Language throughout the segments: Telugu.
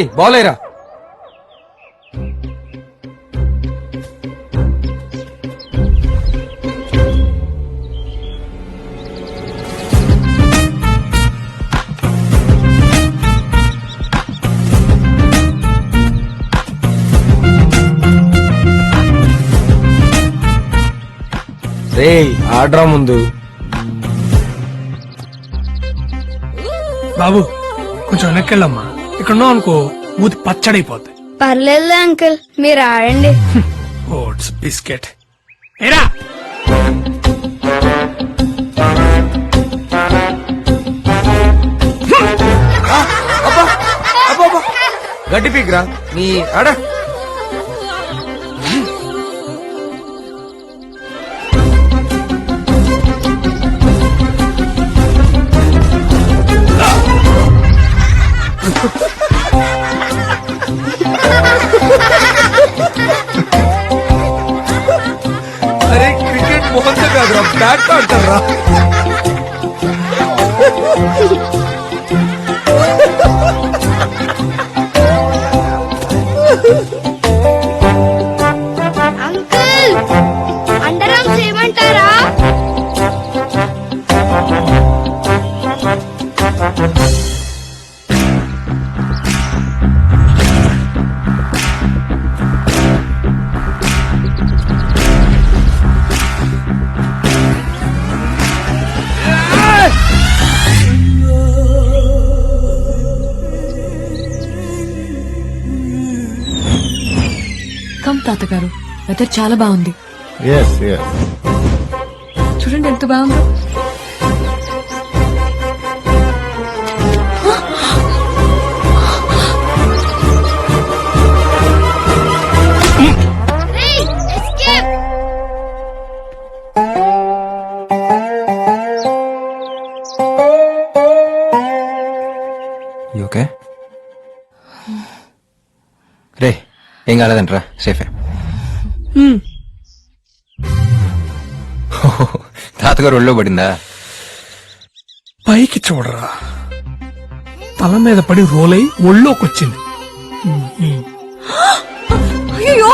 బాలేరా. రే ఆడ్రా ముందు. బాబు కొంచెం వెనక్కి వెళ్ళమ్మా. ఇక్కడ ఉన్నావు అనుకో మూతి పచ్చడైపోద్ది. పర్లేదు అంకుల్ మీరు ఆడండి ఓట్స్ బిస్కెట్. ఏరా! అబ్బా. గడ్డి పీక్రా. నీ ఆడ. బ్యాట్ ఆడతారా తాతగారు. వెదర్ చాలా బాగుంది. చూడండి ఎంత బాగుందో. రే ఏం కాలేదంటరా? సేఫే తాతగారు ఒళ్ళో పడిందా? పైకి చూడరా. తల మీద పడి రోల్ అయి ఒళ్ళోకి వచ్చింది అయ్యో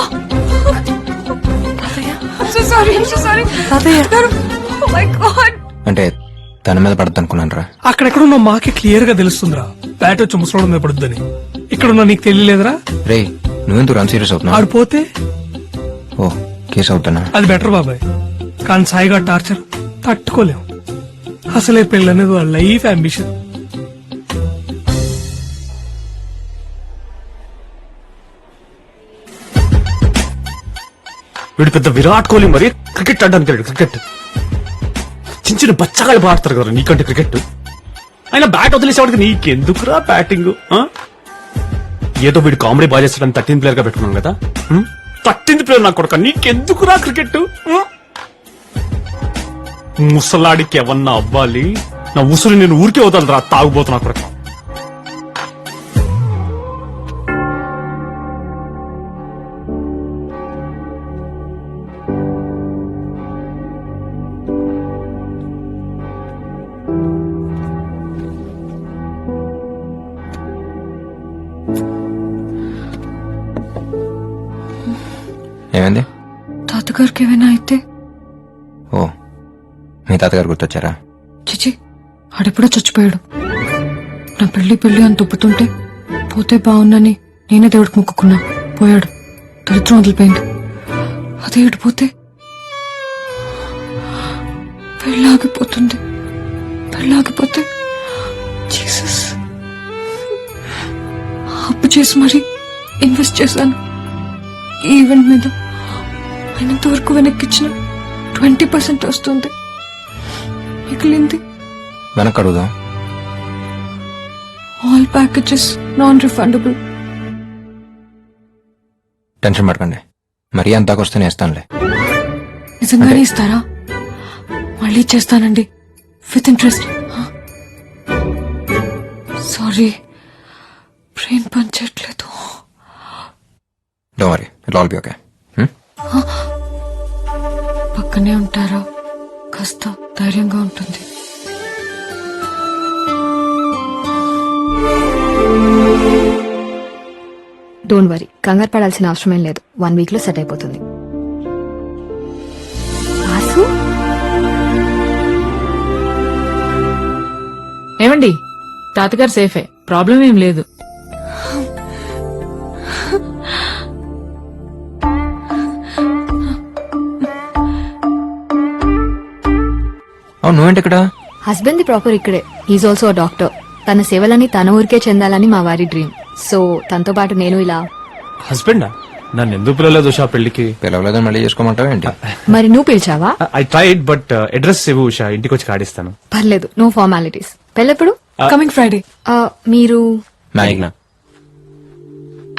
Oh my God. అంటే తన మీద పడద్దు అనుకున్నాను రా అక్కడెక్కడున్న మాకే క్లియర్గా తెలుస్తుందిరా. బ్యాట్ వచ్చి ముసలోడం మీద పడుద్దని. ఇక్కడున్న నీకు తెలియలేదురా? రే నువ్వెందుకు రన్ సీరియస్ అవుతున్నావు? ఆడిపోతే ఓ కేసు అవుతానా? అది బెటర్ బాబాయ్. కానీ సాయిగా టార్చర్ తట్టుకోలేం. అసలే పెళ్ళనేది వాళ్ళ లైఫ్ అంబిషన్ వీడు పెద్ద విరాట్ కోహ్లీ మరి క్రికెట్ ఆడడానికి వెళ్ళాడు క్రికెట్. చిన్న చిన్న బచ్చగాళ్ళు ఆడతారు కదా నీకంటే క్రికెట్. ఆయన బ్యాట్ వదిలేసేవాడికి నీకెందుకురా బ్యాటింగ్ ఏదో వీడు కామెడీ బాగా చేస్తాడని థర్టీన్ ప్లేయర్గా పెట్టుకున్నాం కదా. తట్టింది ప్లేయర్ నా కొడుక. నీకెందుకురా క్రికెట్ ముసలాడికి ఎవన్నా అవ్వాలి? నా ఉసురు నేను ఊరికే వదలరా తాగుబోతున్నా కొడుకు. ఏమైంది? తాతగారికి ఏమైనా అయితే? ఓ మీ తాతగారు గుర్తొచ్చారా? చిచి ఆడెప్పుడో చచ్చిపోయాడు. నా పెళ్ళి పెళ్ళి అని తుప్పుతుంటే పోతే బాగుందని నేనే దేవుడికి మొక్కుకున్నా. పోయాడు. దరిద్రం వదిలిపోయింది. అదే ఇడిపోతే పెళ్ళాగిపోతుంది. పెళ్ళాగిపోతే జీసస్ అప్పు చేసి మరి ఇన్వెస్ట్ చేశాను. ఈవెంట్ మీద. అయినంత వరకు వెనక్కిచ్చిన ట్వంటీ పర్సెంట్ వస్తుంది. మిగిలింది? వెనక్కి అడుగుదాం all packages non refundable tension పడకండి. మరీ అంతాకు వస్తే నేస్తానులే నిజంగానే ఇస్తారా? మళ్ళీ చేస్తానండి. విత్ ఇంట్రెస్ట్ సారీ బ్రెయిన్ పనిచేయట్లేదు. డో worry it all be okay పక్కనే ఉంటారా కాస్త ధైర్యంగా ఉంటుంది. డోంట్ వరీ కంగారు పడాల్సిన అవసరం లేదు. వన్ వీక్లో సెట్ అయిపోతుంది. ఏమండి? తాతగారు సేఫే ప్రాబ్లం ఏం లేదు. అవును నువ్వేంటి ఇక్కడ? హస్బెండ్ ప్రాపర్ ఇక్కడే. ఈజ్ ఆల్సో డాక్టర్ తన సేవలని తన ఊరికే చెందాలని మా వారి డ్రీమ్. సో తనతో పాటు నేను ఇలా హస్బెండా? నన్ను ఎందుకు పిలవలేదు ఉషా పెళ్ళికి పిలవలేదని మళ్ళీ చేసుకోమంటావు ఏంటి? మరి నువ్వు పిలిచావా? ఐ ట్రైడ్ బట్ అడ్రస్ ఇవ్వు ఉషా ఇంటికి వచ్చి కాడిస్తాను. పర్లేదు నో ఫార్మాలిటీస్ పెళ్ళెప్పుడు కమింగ్ ఫ్రైడే మీరు మ్యాగ్నా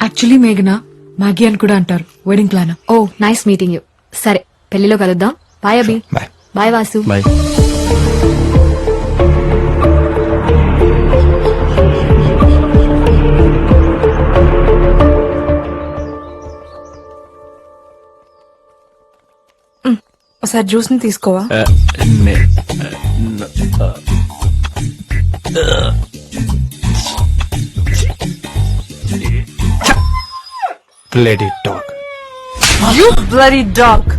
యాక్చువల్లీ మేఘనా మ్యాగీ అని కూడా అంటారు wedding plan oh nice meeting you సరే పెళ్ళిలో కలుద్దాం. Bye Abhi. Bye Vasu. Bye ఒకసారి జ్యూస్ని తీసుకోవా played it talk you bloody dog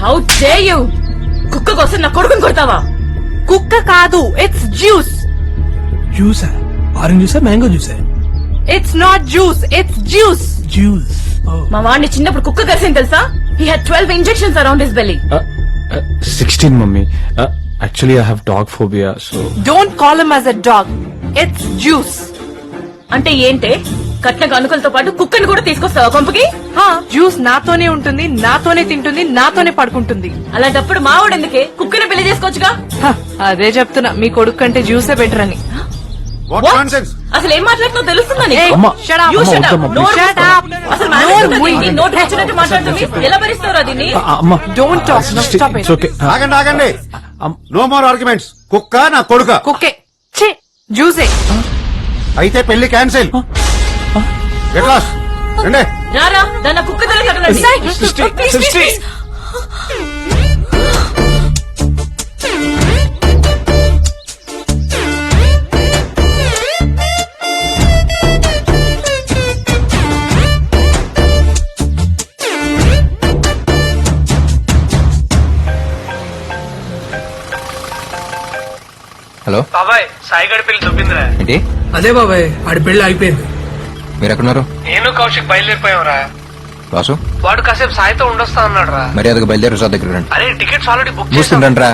how dare you కుక్క కోసం నా కొడుకుని కొడతావా? కుక్క కాదు ఇట్స్ జ్యూస్ జ్యూసా ఆరెంజ్ జ్యూసా mango జ్యూసా it's not juice it's juice juice మా వాడిని చిన్నప్పుడు కుక్క కలిసింది తెలుసా? He had twelve injections around his belly sixteen mummy actually I have dog phobia so don't call him as a dog it's juice అంటే ఏంటే? కట్న గనుకలతో పాటు కుక్కని కూడా తీసుకొస్తావా కొంపకి జ్యూస్ నాతోనే ఉంటుంది నాతోనే తింటుంది నాతోనే పడుకుంటుంది. అలాంటప్పుడు మావాడు ఎందుకే కుక్కని పెళ్ళి చేసుకోవచ్చుగా? హ, అదే చెప్తున్నా. మీ కొడుకు కంటే జ్యూసే బెటర్ అని. What nonsense! అసలు ఏం మాట్లాడుతున్నా తెలుస్తుందా ఆగండి ఆగండి. నో మోర్ ఆర్గ్యుమెంట్స్ కుక్క నా కొడుక. కుక్కే. ఛీ జ్యూసే. అయితే పెళ్ళి క్యాన్సిల్. రారా దాన్ని కుక్క తల కట్టండి. సాయిగడి పెళ్ళి దొబ్బిందిరా. ఏంటి? అదే బాబాయ్ ఆడి పెళ్ళి అయిపోయింది. మీరు ఎక్కడున్నారు నేను కౌశిక్ బయలుదేరిపోయావురా వాసు వాడు కాసేపు సాయితో ఉండొస్తా అన్నాడు రా మర్యాదగా బయలుదేరి సార్ దగ్గర రండి. అరే టికెట్స్ ఆల్రెడీ బుక్ మూసుకుంటాను రా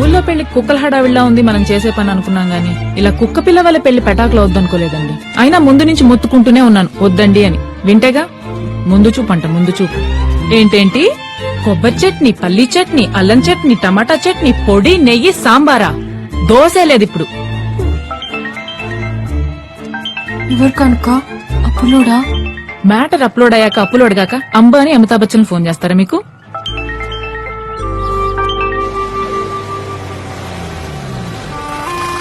ఊళ్ళో పెళ్ళి కుక్కల హడావిడిలా ఉంది మనం చేసే పని అనుకున్నాం గానీ ఇలా కుక్క పిల్ల వల్ల పెళ్ళి పెటాకులో వద్దనుకోలేదండి. అయినా ముందు నుంచి మొత్తుకుంటూనే ఉన్నాను. వద్దండి అని. వింటేగా? ముందు చూపు అంట ముందు చూపు. ఏంటేంటి? కొబ్బరి చట్నీ పల్లి చట్నీ అల్లం చట్నీ టమాటా చట్నీ పొడి నెయ్యి సాంబారా? దోశ లేదు ఇప్పుడు. ఎవరు కనుక? అప్పులోడా? మ్యాటర్ అప్లోడ్ అయ్యాక అప్లోడ్ గాక అంబానీ అమితాబ్ బచ్చన్ ఫోన్ చేస్తారా మీకు?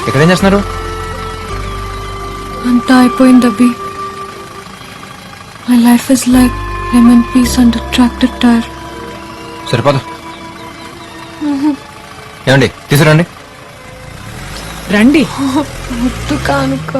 ఇక్కడ ఏం చేస్తున్నారు? అంతా అయిపోయింది Abhi my life is like lemon piece and tractor tyre సరిపోదు. ఏమండి తీసుకురండి. రండి. ముద్దు కానుక.